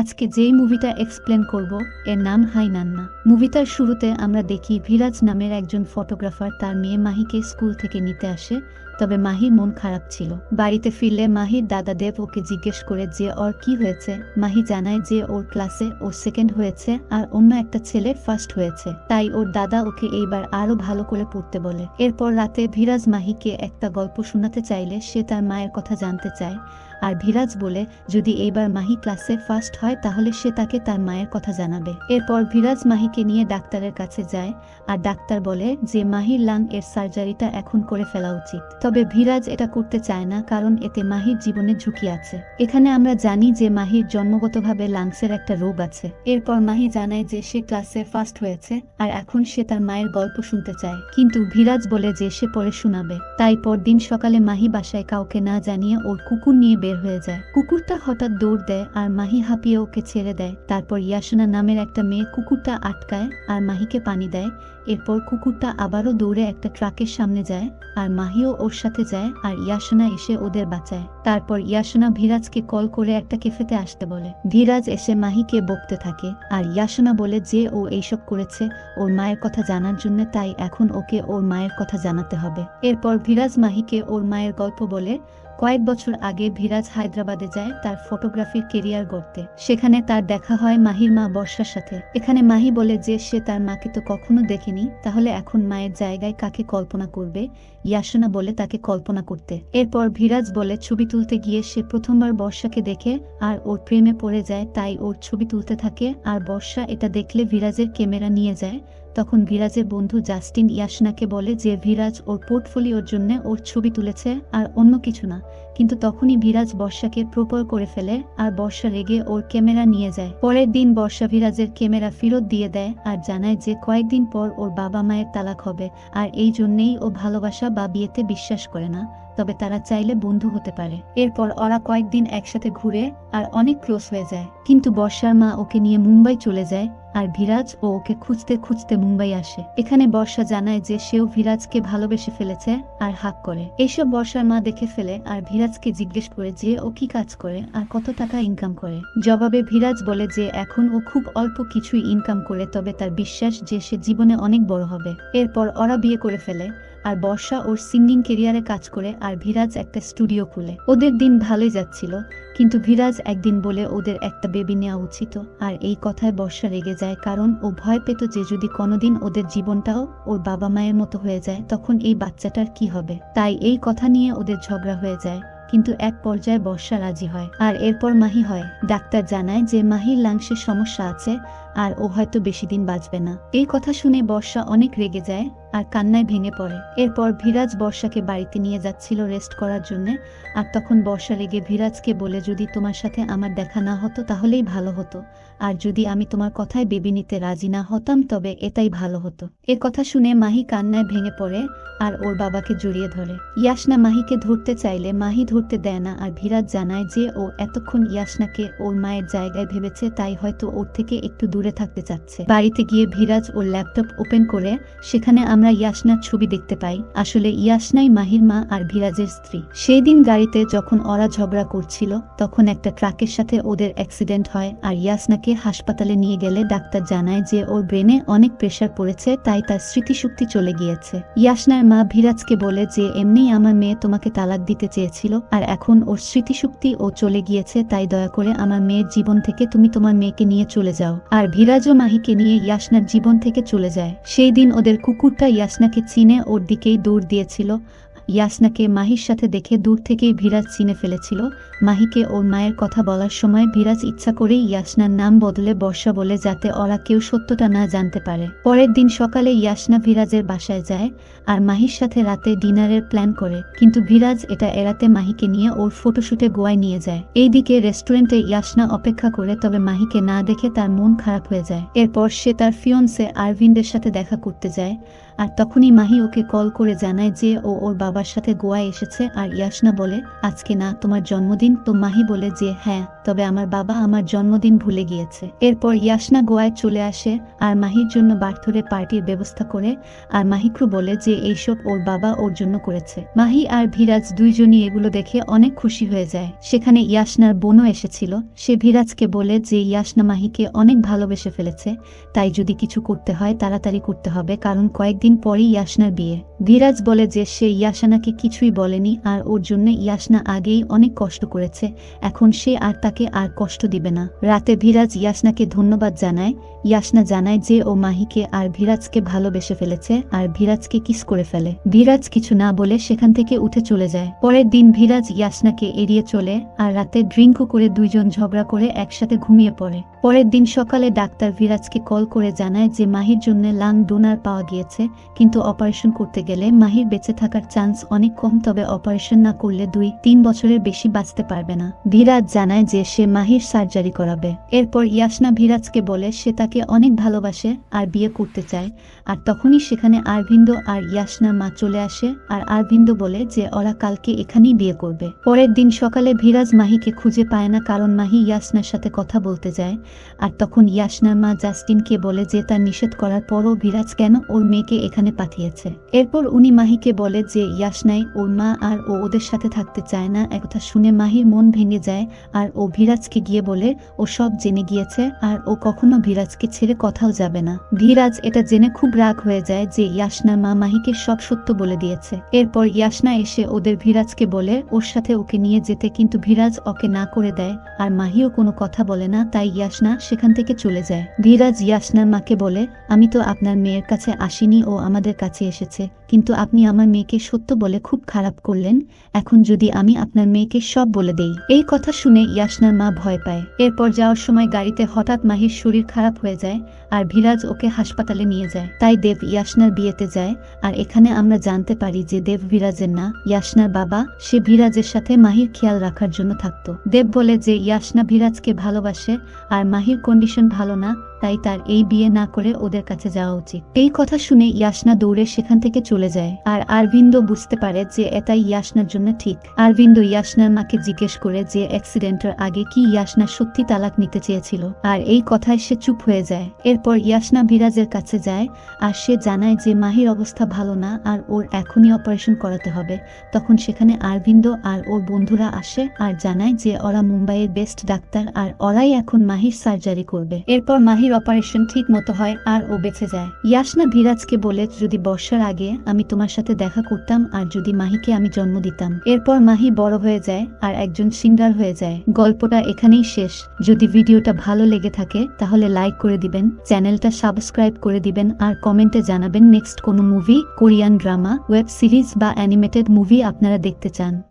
আজকে যেই মুভিটা এক্সপ্লেন করব, এর নাম হাই নান্না মুভিটার শুরুতে আমরা দেখি ভিরাজ নামের একজন ফটোগ্রাফার তার মেয়ে মাহিকে স্কুল থেকে নিতে আসে। তবে মাহির মন খারাপ ছিল। বাড়িতে ফিরলে মাহির দাদা দেব ওকে জিজ্ঞেস করে যে ওর কি হয়েছে? মাহি জানায় যে ওর ক্লাসে ও সেকেন্ড হয়েছে আর অন্য একটা ছেলের ফার্স্ট হয়েছে। তাই ওর দাদা ওকে এইবার আরও ভালো করে পড়তে বলে। এরপর রাতে ভিরাজ মাহিকে একটা গল্প শোনাতে চাইলে সে তার মায়ের কথা জানতে চায়। আর ভিরাজ বলে, যদি এইবার মাহি ক্লাসে ফার্স্ট হয় তাহলে সে তাকে তার মায়ের কথা জানাবে। এরপর ভিরাজ মাহিকে নিয়ে ডাক্তারের কাছে যায়। আর ডাক্তার বলে যে, মাহির লাং এর সার্জারিটা এখন করে ফেলা উচিত। তবে ভিরাজ এটা করতে চায় না, কারণ এতে মাহির জীবনে ঝুঁকি আছে। এখানে আমরা জানি যে মাহির জন্মগতভাবে লাংসের একটা রোগ আছে। এরপর মাহি জানায় যে সে ক্লাসে ফার্স্ট হয়েছে, আর এখন সে তার মায়ের গল্প শুনতে চায়। কিন্তু ভিরাজ বলে যে সে পরে শোনাবে। তাই পরদিন সকালে মাহি বাসায় কাউকে না জানিয়ে ওর কুকুর নিয়ে বের হয়ে যায়। কুকুরটা হঠাৎ দৌড় দেয় আর মাহি হাঁপিয়ে ওকে ছেড়ে দেয়। তারপর ইয়াসনা নামের একটা মেয়ে কুকুরটা আটকায় আর মাহিকে পানি দেয়। এরপর কুকুরটা আবারও দৌড়ে একটা ট্রাকের সামনে যায়, আর মাহিও ওর সাথে যায়, আর ইয়াসনা এসে ওদের বাঁচায়। তারপর ইয়াসনা ভিরাজকে কল করে একটা কেফেতে আসতে বলে। ভিরাজ এসে মাহিকে বকতে থাকে, আর ইয়াসনা বলে যে ও এইসব করেছে, ওর মায়ের কথা জানার জন্য তাই এখন ওকে ওর মায়ের কথা জানাতে হবে। এরপর ভিরাজ মাহিকে ওর মায়ের গল্প বলে কয়েক বছর আগে ভিরাজ হায়দ্রাবাদে যায় তার ফটোগ্রাফির কেরিয়ার গড়তে। সেখানে তার দেখা হয় মাহির মা বর্ষার সাথে। এখানে মাহি বলে যে সে তার মাকে তো কখনো দেখেনি, তাহলে এখন মায়ের জায়গায় কাকে কল্পনা করবে? ইয়াসনা বলে তাকে কল্পনা করতে। এরপর ভিরাজ বলে ছবি তুলতে গিয়ে সে প্রথমবার বর্ষাকে দেখে আর ওর প্রেমে পড়ে যায়, তাই ওর ছবি তুলতে থাকে। আর বর্ষা এটা দেখলে ভিরাজের ক্যামেরা নিয়ে যায় তখন ভিরাজের বন্ধু জাস্টিন ইয়াসনাকে বলে যে ভিরাজ ওর পোর্টফোলিওর জন্য ওর ছবি তুলেছে আর অন্য কিছু না, কিন্তু তখনই ভিরাজ বর্ষাকে প্রপর করে ফেলে আর বর্ষা রেগে ওর ক্যামেরা নিয়ে যায়। পরের দিন বর্ষা ভিরাজের ক্যামেরা ফেরত দিয়ে দেয় আর জানায় যে কয়েকদিন পর ওর বাবা মায়ের তালাক হবে আর এই জন্যেই ও ভালোবাসা বা বিয়েতে বিশ্বাস করে না, তবে তারা চাইলে বন্ধু হতে পারে। এরপর ওরা কয়েকদিন একসাথে ঘুরে আর অনেক ক্লোজ হয়ে যায়। কিন্তু বর্ষার মা ওকে নিয়ে মুম্বাই চলে যায় আর ভিরাজ ও ওকে খুঁজতে খুঁজতে মুম্বাই আসে। এখানে বর্ষা জানায় যে সেও ভিরাজকে ভালোবেসে ফেলেছে আর হাক করে। এইসব বর্ষার মা দেখে ফেলে আর ভিরাজকে জিজ্ঞেস করে যে ও কি কাজ করে আর কত টাকা ইনকাম করে। জবাবে ভিরাজ বলে যে এখন ও খুব অল্প কিছুই ইনকাম করে, তবে তার বিশ্বাস যে সে জীবনে অনেক বড় হবে। এরপর ওরা বিয়ে করে ফেলে আর বর্ষা ওর সিঙ্গিং কেরিয়ারে কাজ করে আর ভিরাজ একটা স্টুডিও খুলে। ওদের দিন ভালোই যাচ্ছিল, কিন্তু ভিরাজ একদিন বলে ওদের একটা বেবি নেওয়া উচিত। আর এই কথায় বর্ষা রেগে যায়, কারণ ও ভয় পেত যে যদি কোনোদিন ওদের জীবনটাও ওর বাবা মায়ের মতো হয়ে যায়, তখন এই বাচ্চাটার কি হবে? তাই এই কথা নিয়ে ওদের ঝগড়া হয়ে যায়, কিন্তু এক পর্যায়ে বর্ষা রাজি হয়। আর এরপর মাহি হয়। ডাক্তার জানায় যে মাহির লাংসের সমস্যা আছে, আর ও হয়তো বেশি দিন বাঁচবে না। এই কথা শুনে বর্ষা অনেক রেগে যায় আর কান্নায় ভেঙে পড়ে। এরপর ভিরাজ বর্ষাকে বাড়িতে নিয়ে যাচ্ছিল রেস্ট করার জন্য। আর তখন বর্ষা রেগে ভিরাজকে বলে, যদি তোমার সাথে আমার দেখা না হতো, তাহলেই ভালো হতো। আর যদি আমি তোমার কথায় বেবি নিতে রাজি না হতাম, তবে এটাই ভালো হতো। এ কথা শুনে মাহি কান্নায় ভেঙে পড়ে আর ওর বাবাকে জড়িয়ে ধরে। ইয়াসনা মাহিকে ধরতে চাইলে মাহি ধরতে দেয় না, আর ভিরাজ জানায় যে ও এতক্ষণ ইয়াসনাকে ওর মায়ের জায়গায় ভেবেছে, তাই হয়তো ওর থেকে একটু দূরে থাকতে চাচ্ছে। বাড়িতে গিয়ে ভিরাজ ওর ল্যাপটপ ওপেন করে সেখানে আমরা ইয়াসনার ছবি দেখতে পাই। আসলে ইয়াসনাই মাহির মা আর ভিরাজের স্ত্রী। সেই দিন গাড়িতে যখন ওরা ঝগড়া করছিল, তখন একটা ট্রাকের সাথে ওদের অ্যাক্সিডেন্ট হয় আর ইয়াসনাকে হাসপাতালে নিয়ে গেলে ডাক্তার জানায় যে ওর ব্রেনে অনেক প্রেশার পড়েছে, তাই তার স্মৃতিশক্তি চলে গিয়েছে। ইয়াসনার মা ভিরাজকে বলে যে, এমনি আমার মেয়ে তোমাকে তালাক দিতে চেয়েছিল আর এখন ওর স্মৃতিশক্তি ও চলে গিয়েছে, তাই দয়া করে আমার মেয়ের জীবন থেকে তুমি তোমার মেয়েকে নিয়ে চলে যাও। আর ভিরাজও মাহিকে নিয়ে ইয়াসনার জীবন থেকে চলে যায়। সেই দিন ওদের কুকুরটা ইয়াসনাকে চিনে ওর দিকেই দৌড় দিয়েছিল। ইয়াসনাকে মাহির সাথে দেখে দূর থেকেই ভিরাজ চিনে ফেলেছিল। মাহিকে ওর মায়ের কথা বলার সময় ভিরাজ ইচ্ছা করেই ইয়াসনার নাম বদলে বর্ষা বলে যাতে ওরা কেউ সত্যটা না জানতে পারে। পরের দিন সকালে ইয়াসনা ভিরাজের বাসায় যায় আর মাহির সাথে রাতে ডিনারের প্ল্যান করে। কিন্তু ভিরাজ এটা এড়াতে মাহিকে নিয়ে ওর ফটোশুটে গোয়ায় নিয়ে যায়। এইদিকে রেস্টুরেন্টে ইয়াসনা অপেক্ষা করে, তবে মাহিকে না দেখে তার মন খারাপ হয়ে যায়। এরপর সে তার ফিয়ন্সে আরভিন্দের সাথে দেখা করতে যায়। আর তখনই মাহি ওকে কল করে জানায় যে ও ওর বাবার সাথে গোয়ায় এসেছে আর ইয়াসনা বলে, আজকে না, তোমার জন্মদিন। তো মাহি বলে যে হ্যাঁ তবে আমার বাবা আমার জন্মদিন ভুলে গিয়েছে। এরপর ইয়াসনা গোয়ায় চলে আসে আর মাহির জন্য বার্থডে পার্টির ব্যবস্থা করে আর মাহিক্রু বলে যে, এইসব ওর বাবা ওর জন্য করেছে। মাহি আর ভিরাজ দুইজনই এগুলো দেখে অনেক খুশি হয়ে যায়। সেখানে ইয়াসনার বোনও এসেছিল। সে ভিরাজকে বলে যে, ইয়াসনা মাহিকে অনেক ভালোবেসে ফেলেছে, তাই যদি কিছু করতে হয়, তাড়াতাড়ি করতে হবে, কারণ কয়েকদিন পরেই ইয়াসনার বিয়ে। ভিরাজ বলে যে সে ইয়াসানাকে কিছুই বলেনি আর ওর জন্য ইয়াসনা আগেই অনেক কষ্ট করেছে, এখন সে আর তাকে আর কষ্ট দিবে না। রাতে ভিরাজ ইয়াসনাকে ধন্যবাদ জানায়। ইয়াসনা জানায় যে ও মাহিকে আর ভিরাজকে ভালোবেসে ফেলেছে আর ভিরাজকে কিস করে ফেলে। ভিরাজ কিছু না বলে সেখান থেকে উঠে চলে যায়। পরের দিন ভিরাজ ইয়াসনাকে এড়িয়ে চলে আর রাতে ড্রিঙ্কও করে দুইজন ঝগড়া করে একসাথে ঘুমিয়ে পড়ে। পরের দিন সকালে ডাক্তার ভিরাজকে কল করে জানায় যে মাহির জন্য লাং ডোনার পাওয়া গিয়েছে কিন্তু অপারেশন করতে গেলে মাহির বেঁচে থাকার চান্স অনেক কম, তবে অপারেশন না করলে দুই, তিন বছরের বেশি বাঁচতে পারবে না। ভিরাজ জানায় যে সে মাহির সার্জারি করাবে। এরপর ইয়াসনা ভিরাজকে বলে সে তাকে অনেক ভালোবাসে আর বিয়ে করতে চায়, আর তখনই সেখানে আরভিন্দ আর ইয়াসনার মা চলে আসে, আর আরভিন্দ বলে যে ওরা কালকে এখানেই বিয়ে করবে। পরের দিন সকালে ভিরাজ মাহিকে খুঁজে পায় না, কারণ মাহি ইয়াসনার সাথে কথা বলতে যায়, আর তখন ইয়াসনার মা জাস্টিনকে বলে যে তার নিষেধ করার পরও ভিরাজ কেন ওর মেয়েকে এখানে পাঠিয়েছে। এরপর উনি মাহিকে বলে যে ইয়াসনাই ওর মা আর ও ওদের সাথে থাকতে চায় না। একথা শুনে মাহির মন ভেঙে যায় আর ও ভিরাজকে গিয়ে বলে, ও সব জেনে গিয়েছে আর ও কখনো ভিরাজকে ছেড়ে কোথাও যাবে না। ভিরাজ এটা জেনে খুব রাগ হয়ে যায় যে ইয়াসনার মা মাহিকে সব সত্য বলে দিয়েছে। এরপর ইয়াসনা এসে ওদের ভিরাজকে বলে, ওর সাথে ওকে নিয়ে যেতে কিন্তু ভিরাজ ওকে না করে দেয় আর মাহিও কোনো কথা বলে না, তাই ইয়াসনা সেখান থেকে চলে যায়। ভিরাজ ইয়াসনার মাকে বলে, আমি তো আপনার মেয়ের কাছে আসিনি ও আমাদের কাছে এসেছে, কিন্তু আপনি আমার মেয়েকে সত্য বলে খুব খারাপ করলেন, এখন যদি আমি আপনার মেয়েকে সব বলে দেই। এই কথা শুনে ইয়াসনার মা ভয় পায়। এরপর যাওয়ার সময় গাড়িতে হঠাৎ মাহির শরীর খারাপ হয়ে যায় আর ভিরাজ ওকে হাসপাতালে নিয়ে যায়। তাই দেব ইয়াসনার বিয়েতে যায় আর এখানে আমরা জানতে পারি যে দেব ভিরাজের না, ইয়াসনার বাবা, সে ভিরাজের সাথে মাহির খেয়াল রাখার জন্য থাকতো। দেব বলে যে ইয়াসনা ভিরাজকে ভালোবাসে আর মাহির কন্ডিশন ভালো না তাই তার এই বিয়ে না করে ওদের কাছে যাওয়া উচিত। এই কথা শুনে ইয়াসনা দৌড়ে সেখান থেকে চলে যায়। আর আরভিন্দ বুঝতে পারে যে এটাই ইয়াসনার জন্য ঠিক। আরভিন্দ ইয়াসনার মাকে জিজ্ঞেস করে যে অ্যাক্সিডেন্টের আগে কি ইয়াসনা সত্যি তালাক নিতে চেয়েছিল। আর এই কথায় সে চুপ হয়ে যায়। এরপর ইয়াসনা বিরাজের কাছে যায় আর সে জানায় যে মাহির অবস্থা ভালো না আর ওর এখনই অপারেশন করাতে হবে। তখন সেখানে আরবিন্দ আর ওর বন্ধুরা আসে আর জানায় যে ওরা মুম্বাইয়ের বেস্ট ডাক্তার আর ওরাই এখন মাহির সার্জারি করবে। এরপর মাহির অপারেশন ঠিক মতো হয় আর ও বেঁচে যায়। ইয়াসনা ভিরাজকে বলে, যদি বর্ষার আগে আমি তোমার সাথে দেখা করতাম আর যদি মাহিকে আমি জন্ম দিতাম। এরপর মাহি বড় হয়ে যায় আর একজন সিঙ্গার হয়ে যায়। গল্পটা এখানেই শেষ। যদি ভিডিওটা ভালো লেগে থাকে, তাহলে লাইক করে দিবেন, চ্যানেলটা সাবস্ক্রাইব করে দিবেন আর কমেন্টে জানাবেন নেক্সট কোনো movie, Korean drama, web series বা অ্যানিমেটেড মুভি আপনারা দেখতে চান।